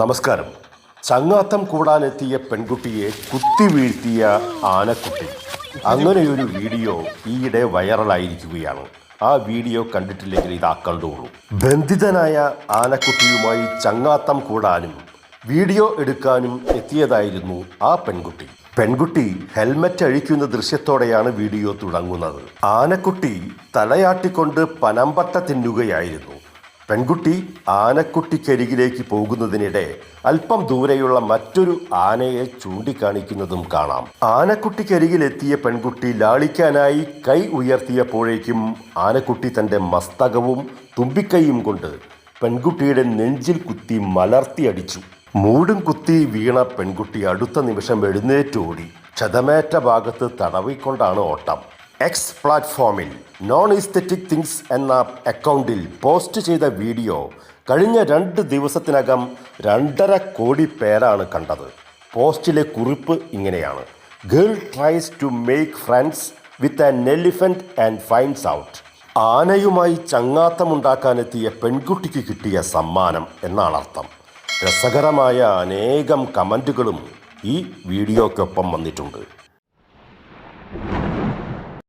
നമസ്കാരം. ചങ്ങാത്തം കൂടാനെത്തിയ പെൺകുട്ടിയെ കുത്തി വീഴ്ത്തിയ ആനക്കുട്ടി. അങ്ങനെയൊരു വീഡിയോ ഈയിടെ വൈറലായിരിക്കുകയാണ്. ആ വീഡിയോ കണ്ടിട്ടില്ലെങ്കിൽ ഇതാ കണ്ടോളൂ ബന്ധിതനായ ആനക്കുട്ടിയുമായി ചങ്ങാത്തം കൂടാനും വീഡിയോ എടുക്കാനും എത്തിയതായിരുന്നു ആ പെൺകുട്ടി. പെൺകുട്ടി ഹെൽമറ്റ് അഴിക്കുന്ന ദൃശ്യത്തോടെയാണ് വീഡിയോ തുടങ്ങുന്നത്. ആനക്കുട്ടി തലയാട്ടിക്കൊണ്ട് പനമ്പട്ട തിന്നുകയായിരുന്നു. പെൺകുട്ടി ആനക്കുട്ടിക്കരികിലേക്ക് പോകുന്നതിനിടെ അല്പം ദൂരെയുള്ള മറ്റൊരു ആനയെ ചൂണ്ടിക്കാണിക്കുന്നതും കാണാം. ആനക്കുട്ടിക്കരികിലെത്തിയ പെൺകുട്ടി ലാളിക്കാനായി കൈ ഉയർത്തിയപ്പോഴേക്കും ആനക്കുട്ടി തന്റെ മസ്തകവും തുമ്പിക്കൈയും കൊണ്ട് പെൺകുട്ടിയുടെ നെഞ്ചിൽ കുത്തി മലർത്തിയടിച്ചു മൂടും കുത്തി വീണ പെൺകുട്ടി അടുത്ത നിമിഷം എഴുന്നേറ്റോടി ക്ഷതമേറ്റ ഭാഗത്ത് തടവിക്കൊണ്ടാണ് ഓട്ടം. എക്സ് പ്ലാറ്റ്ഫോമിൽ നോൺ ഇസ്തറ്റിക് തിങ്സ് എന്ന അക്കൗണ്ടിൽ പോസ്റ്റ് ചെയ്ത വീഡിയോ കഴിഞ്ഞ രണ്ട് ദിവസത്തിനകം രണ്ടര കോടി പേരാണ് കണ്ടത്. പോസ്റ്റിലെ കുറിപ്പ് ഇങ്ങനെയാണ്. Girl tries to make friends with an elephant and finds out ആനയുമായി ചങ്ങാത്തമുണ്ടാക്കാനെത്തിയ പെൺകുട്ടിക്ക് കിട്ടിയ സമ്മാനം എന്നാണ് അർത്ഥം. രസകരമായ അനേകം കമന്റുകളും ഈ വീഡിയോയ്ക്കൊപ്പം വന്നിട്ടുണ്ട്.